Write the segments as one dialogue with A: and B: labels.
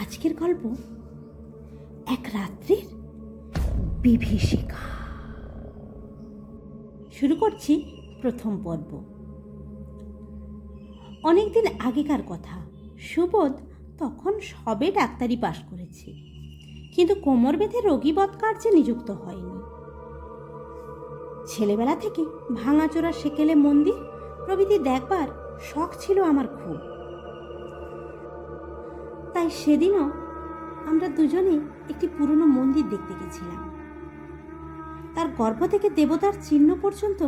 A: আজকের গল্প এক রাত্রির বিভীষিকা। শুরু করছি প্রথম পর্ব। অনেকদিন আগেকার কথা। সুবোধ তখন সবে ডাক্তারি পাশ করেছে। কিন্তু কোমর বেঁধে রোগী বধ কার্যে নিযুক্ত হয়নি। ছেলেবেলা থেকে ভাঙাচোরা সেকেলে মন্দির প্রভৃতি দেখবার শখ ছিল আমার খুব। তাই সেদিনও আমরা দুজনে একটি পুরনো মন্দির দেখতে গেছিলাম। তার গর্ভ থেকে দেবতার চিহ্ন পর্যন্ত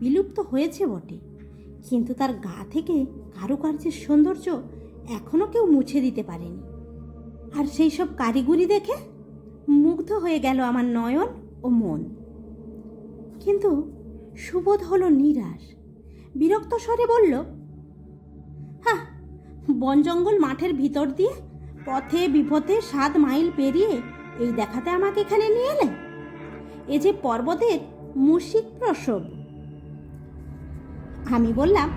A: বিলুপ্ত হয়েছে বটে, কিন্তু তার গা থেকে কারুকার্যের সৌন্দর্য এখনও কেউ মুছে দিতে পারেনি। আর সেই সব কারিগরি দেখে মুগ্ধ হয়ে গেল আমার নয়ন ও মন। কিন্তু সুবোধ হলো নিরাশ, বিরক্ত স্বরে বলল বন জঙ্গল মাঠের ভিতর দিয়ে পথে বিপথে সাত মাইল পেরিয়ে এই দেখাতে আমাকে এখানে নিয়ে এলে? এ যে পর্বতের মুশিক প্রসব। আমি বললাম,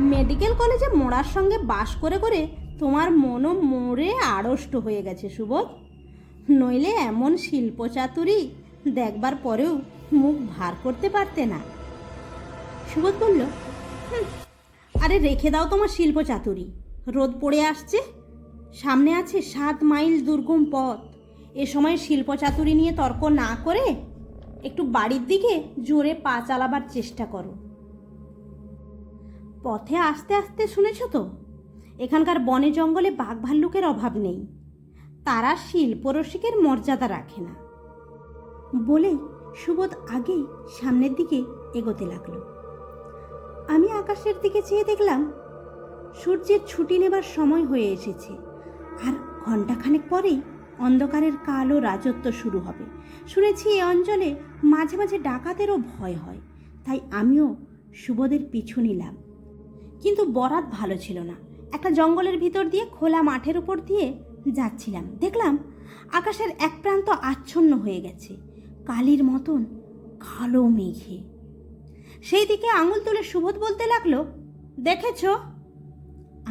A: মেডিকেল কলেজে মোড়ার সঙ্গে বাস করে করে তোমার মনও মোড়ে আড়ষ্ট হয়ে গেছে সুবোধ। নইলে এমন শিল্প শিল্পচাতুরি দেখবার পরেও মুখ ভার করতে পারতে না। সুবোধ বলল আরে রেখে দাও তোমার শিল্প চাতুরি রোদ পড়ে আসছে। সামনে আছে সাত মাইল দুর্গম পথ। এ সময় শিল্প চাতুরি নিয়ে তর্ক না করে একটু বাড়ির দিকে জোরে পা চালাবার চেষ্টা করো। পথে আস্তে আস্তে শুনেছ তো? এখানকার বনে জঙ্গলে বাঘ ভাল্লুকের অভাব নেই। তারা শিল্পরসিকের মর্যাদা রাখে না। বলেই সুবোধ আগেই সামনের দিকে এগোতে লাগল। আমি আকাশের দিকে চেয়ে দেখলাম সূর্যের ছুটি নেবার সময় হয়ে এসেছে। আর ঘণ্টাখানেক পরেই অন্ধকারের কালো রাজত্ব শুরু হবে। শুনেছি এই অঞ্চলে মাঝে মাঝে ডাকাতেরও ভয় হয়। তাই আমিও সুবোধের পিছু নিলাম। কিন্তু বরাত ভালো ছিল না। একটা জঙ্গলের ভিতর দিয়ে খোলা মাঠের উপর দিয়ে যাচ্ছিলাম। দেখলাম আকাশের এক প্রান্ত আচ্ছন্ন হয়ে গেছে। কালির মতন কালো মেঘে। সেই দিকে আঙুল তুলে সুবোধ বলতে লাগল, দেখেছ?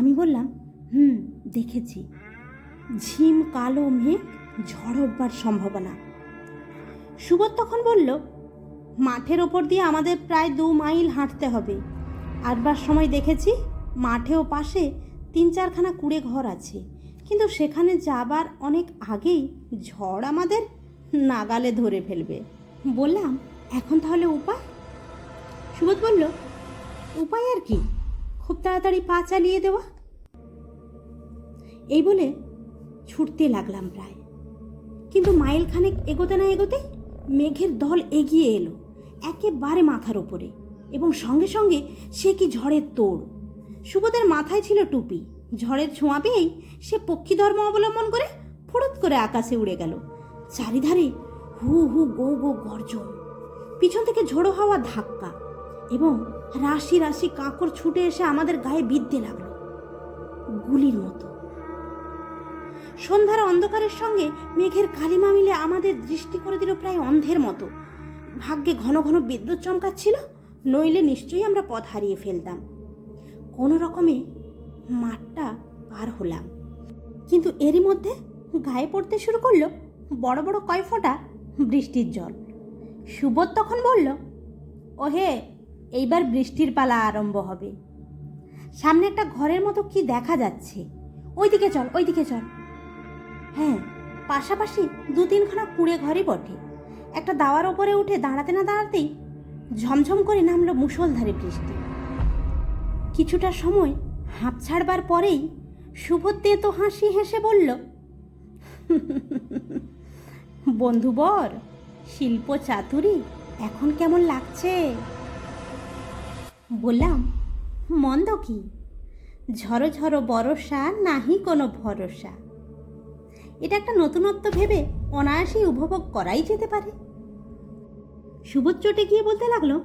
A: আমি বললাম, হুম, দেখেছি। ঝিম, কালো, মেঘ, ঝড় উঠবার সম্ভাবনা। সুবোধ তখন বলল, মাঠের ওপর দিয়ে আমাদের প্রায় দু মাইল হাঁটতে হবে। আটবার সময় দেখেছি মাঠেও পাশে তিন চারখানা কুড়ে ঘর আছে। কিন্তু সেখানে যাবার অনেক আগেই ঝড় আমাদের নাগালে ধরে ফেলবে। বললাম, এখন তাহলে উপায়? সুবোধ বলল, উপায় আর কি? খুব তাড়াতাড়ি পা চালিয়ে দেওয়া? এই বলে ছুটতে লাগলাম প্রায়। কিন্তু মাইল খানেক এগোতে না এগোতে মেঘের দল এগিয়ে এলো, একেবারে মাথার ওপরে। এবং সঙ্গে সঙ্গে সে কি ঝড়ের তোড়। সুবোধের মাথায় ছিল টুপি। ঝড়ের ছোঁয়া পেয়েই সে পক্ষী ধর্ম অবলম্বন করে ফুরত করে আকাশে উড়ে গেল। চারিধারে হু হু গো গো গর্জন। পিছন থেকে ঝোড়ো হাওয়া ধাক্কা। এবং রাশি রাশি কাঁকড় ছুটে এসে আমাদের গায়ে বিদ্ধে লাগল। গুলির মতো। সন্ধ্যার অন্ধকারের সঙ্গে মেঘের কালিমা মিলে আমাদের দৃষ্টি করে দিল প্রায় অন্ধের মতো। ভাগ্যে ঘন ঘন বিদ্যুৎ চমকাচ্ছিল, নইলে নিশ্চয়ই আমরা পথ হারিয়ে ফেলতাম। কোনো রকমে মাঠটা পার হলাম। কিন্তু এরই মধ্যে গায়ে পড়তে শুরু করল বড় বড় কয় ফোঁটা বৃষ্টির জল। সুবোধ তখন বলল, ওহে এইবার বৃষ্টির পালা আরম্ভ হবে। সামনে একটা ঘরের মতো কি দেখা যাচ্ছে? ওইদিকে চল ওইদিকে চল। হ্যাঁ পাশাপাশি দু তিনখানা কুড়ে ঘরই বটে। একটা দাওয়ার ওপরে উঠে দাঁড়াতে না দাঁড়াতেই ঝমঝম করে নামলো মুষলধারে বৃষ্টি। কিছুটা সময় হাঁপ ছাড়বার পরেই সুভদ্রে তো হাসি হেসে বলল, বন্ধুবর, শিল্প চাতুরি এখন কেমন লাগছে? বললাম, মন্দ কি? ঝড়ো ঝড়ো বরসা নাহি কোনো ভরসা। এটা একটা নতুনত্ব ভেবে অনায়াসেই উপভোগ করাই যেতে পারে। সুবোধ চটে গিয়ে বলতে লাগল,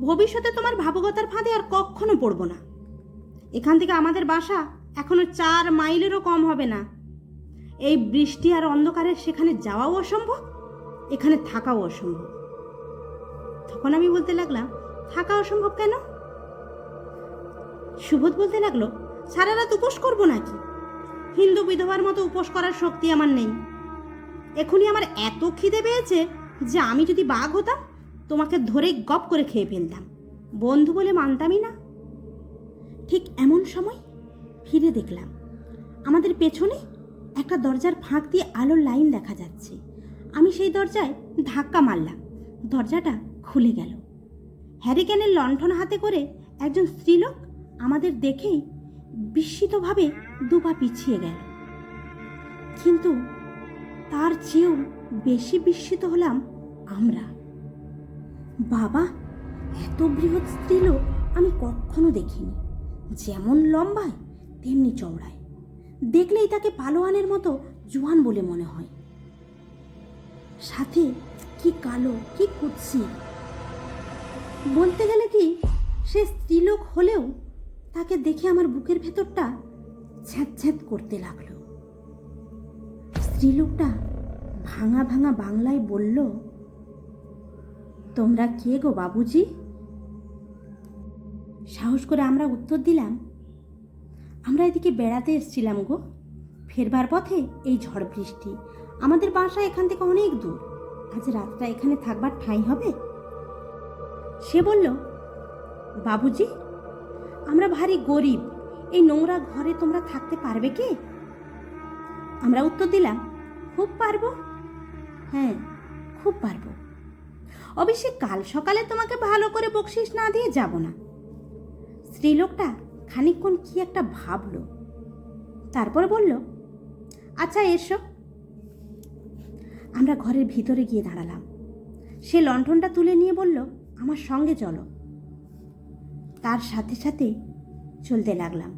A: ভবিষ্যতে তোমার ভাবগতার ফাঁদে আর কখনো পড়ব না। এখান থেকে আমাদের বাসা এখনও চার মাইলেরও কম হবে না। এই বৃষ্টি আর অন্ধকারে সেখানে যাওয়াও অসম্ভব, এখানে থাকাও অসম্ভব। তখন আমি বলতে লাগলাম থাকা অসম্ভব কেন? সুবোধ বলতে লাগল, সারা রাত উপোস করব নাকি? হিন্দু বিধবার মতো উপোস করার শক্তি আমার নেই। এখনই আমার এত খিদে পেয়েছে যে আমি যদি বাঘ হতাম, তোমাকে ধরে গপ করে খেয়ে ফেলতাম। বন্ধু বলে মানতামই না। ঠিক এমন সময় ফিরে দেখলাম, আমাদের পেছনে একটা দরজার ফাঁক দিয়ে আলোর লাইন দেখা যাচ্ছে। আমি সেই দরজায় ধাক্কা মারলাম। দরজাটা খুলে গেল। হ্যারিকেনের লণ্ঠন হাতে করে একজন স্ত্রীলোক আমাদের দেখেই বিস্মিতভাবে দুপা পিছিয়ে গেল। কিন্তু তার চেয়েও বেশি বিস্মিত হলাম আমরা। বাবা, এত বৃহৎ স্ত্রীলোক আমি কখনো দেখিনি। যেমন লম্বায়, তেমনি চওড়ায়। দেখলেই তাকে পালোয়ানের মতো জোয়ান বলে মনে হয়। সাথে কি কালো, কি কুৎসি বলতে গেলে কি, সে স্ত্রীলোক হলেও তাকে দেখে আমার বুকের ভেতরটা ছ্যাঁত করতে লাগল। স্ত্রীলোকটা ভাঙা ভাঙা বাংলায় বলল, তোমরা কে গো বাবুজি? সাহস করে আমরা উত্তর দিলাম, আমরা এদিকে বেড়াতে এসেছিলাম গো। ফেরবার পথে এই ঝড় বৃষ্টি। আমাদের বাসা এখান থেকে অনেক দূর। আজ রাতটা এখানে থাকবার ঠাঁই হবে। সে বলল, বাবুজি, আমরা ভারী গরিব। এই নোংরা ঘরে তোমরা থাকতে পারবে কি? আমরা উত্তর দিলাম, খুব পারব। হ্যাঁ খুব পারব। অবশ্যই কাল সকালে তোমাকে ভালো করে বকশিস না দিয়ে যাব না। স্ত্রীলোকটা খানিকক্ষণ কি একটা ভাবলো। তারপরে বলল আচ্ছা এসো। আমরা ঘরের ভিতরে গিয়ে দাঁড়ালাম। সে লণ্ঠনটা তুলে নিয়ে বলল আমার সঙ্গে চলো। তার সাথে সাথে চলতে লাগলাম।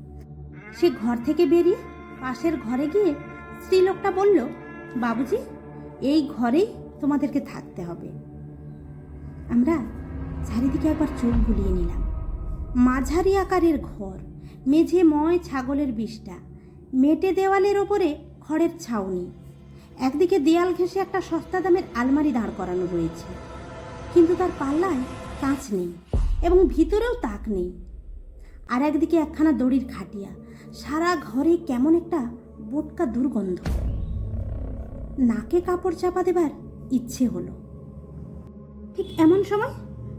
A: সে ঘর থেকে বেরিয়ে পাশের ঘরে গিয়ে স্ত্রীলোকটা বলল, বাবুজি, এই ঘরেই তোমাদেরকে থাকতে হবে। আমরা চারিদিকে একবার চোখ বুলিয়ে নিলাম। মাঝারি আকারের ঘর মেঝে ময় ছাগলের বিষটা মেটে দেওয়ালের ওপরে খড়ের ছাউনি, একদিকে দেয়াল ঘেঁষে একটা সস্তা দামের আলমারি দাঁড় করানো রয়েছে। কিন্তু তার পাল্লায় কাঁচ নেই এবং ভিতরেও তাক নেই। আর একদিকে একখানা দড়ির খাটিয়া, সারা ঘরে কেমন একটা বোটকা দুর্গন্ধ। নাকে কাপড় চাপা দেবার ইচ্ছে হলো। ঠিক এমন সময়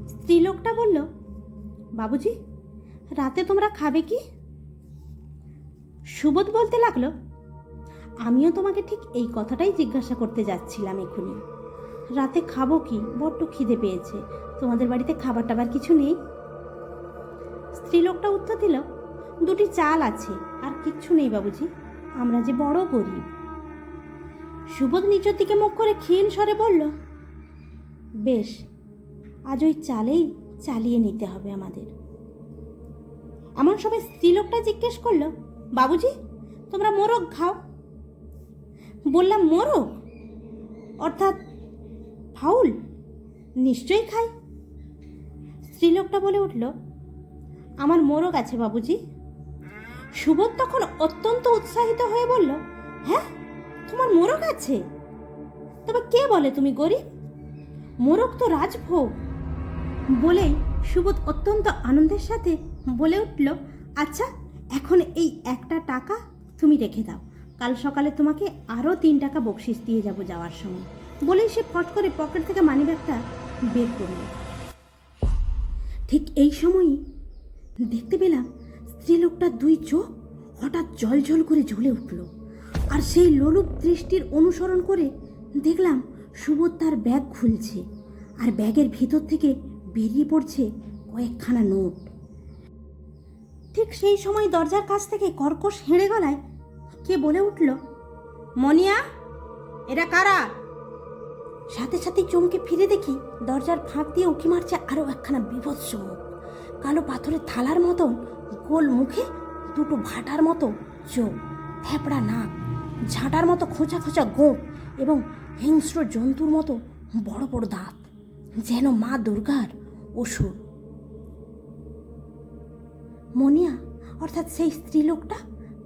A: স্ত্রীলোকটা বলল, বাবুজি, রাতে তোমরা খাবে কি? সুবোধ বলতে লাগল, আমিও তোমাকে ঠিক এই কথাটাই জিজ্ঞাসা করতে যাচ্ছিলাম এখনই রাতে খাব কি? বড্ড খিদে পেয়েছে। তোমাদের বাড়িতে খাবার টাবার কিছু নেই? স্ত্রীলোকটা উত্তর দিল, দুটি চাল আছে, আর কিচ্ছু নেই বাবুজি। আমরা যে বড় গরিব। সুবোধ নিচের দিকে মুখ করে ক্ষীণ স্বরে বলল, বেশ, আজ ওই চালেই চালিয়ে নিতে হবে আমাদের। এমন সময় স্ত্রীলোকটা জিজ্ঞেস করল, বাবুজি, তোমরা মোরগ খাও? বললাম মোরগ? অর্থাৎ ফাউল? নিশ্চয়ই খাই। স্ত্রীলোকটা বলে উঠল, আমার মোরগ আছে বাবুজি। সুবোধ তখন অত্যন্ত উৎসাহিত হয়ে বলল হ্যাঁ তোমার মোরগ আছে। তবে কে বলে তুমি গরিব? মোরগ তো রাজভোগ। বলেই সুবোধ অত্যন্ত আনন্দের সাথে বলে উঠল আচ্ছা এখন এই একটা টাকা তুমি রেখে দাও। কাল সকালে তোমাকে আরও তিন টাকা বকশিস দিয়ে যাব যাওয়ার সময়। বলেই সে ফট করে পকেট থেকে মানিব্যাগটা বের করল ঠিক এই সময়ই দেখতে পেলাম স্ত্রীলোকটার দুই চোখ হঠাৎ জল জল করে জ্বলে উঠল। আর সেই লোলুপ দৃষ্টির অনুসরণ করে দেখলাম সুবোধ তার ব্যাগ খুলছে আর ব্যাগের ভিতর থেকে বেরিয়ে পড়ছে কয়েকখানা নোট। ঠিক সেই সময় দরজার কাছ থেকে কর্কশ হেঁড়ে গলায় কে বলে উঠল, মনিয়া এরা কারা? সাথে সাথে চমকে ফিরে দেখি দরজার ফাঁক দিয়ে উঁকি মারছে আরও একখানা বিভৎস মুখ কালো পাথরের থালার মতন, গোল মুখে দুটো ভাটার মতো চোখ, থ্যাপড়া নাক, ঝাঁটার মতো খোঁচা খোঁচা গোপ এবং হিংস্র জন্তুর মতো বড় বড় দাঁত। যেন মা দুর্গার অসুর। মনিয়া, অর্থাৎ সেই স্ত্রীলোকটা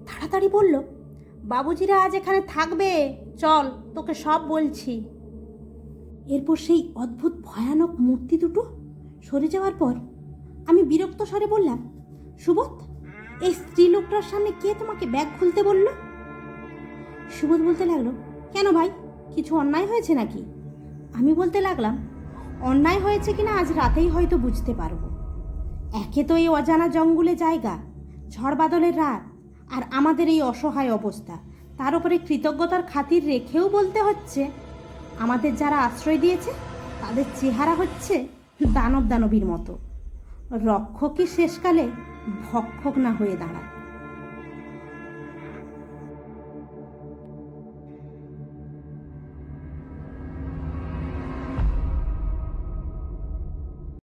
A: তাড়াতাড়ি বলল, বাবুজিরা আজ এখানে থাকবে। চল, তোকে সব বলছি। এরপর সেই অদ্ভুত, ভয়ানক মূর্তি দুটো সরে যাওয়ার পর আমি বিরক্ত স্বরে বললাম, সুবোধ, এই স্ত্রীলোকটার সামনে কে তোমাকে ব্যাগ খুলতে বলল? সুবোধ বলতে লাগল, কেন ভাই, কিছু অন্যায় হয়েছে নাকি? আমি বলতে লাগলাম, অন্যায় হয়েছে কিনা আজ রাতেই হয়তো বুঝতে পারব। একে তো এই অজানা জঙ্গলে জায়গা, ঝড় বাদলের রাত, আর আমাদের এই অসহায় অবস্থা। তার উপরে কৃতজ্ঞতার খাতির রেখেও বলতে হচ্ছে আমাদের যারা আশ্রয় দিয়েছে, তাদের চেহারা হচ্ছে দানব দানবীর মতো। রক্ষকই শেষকালে ভক্ষক না হয়ে দাঁড়ায়।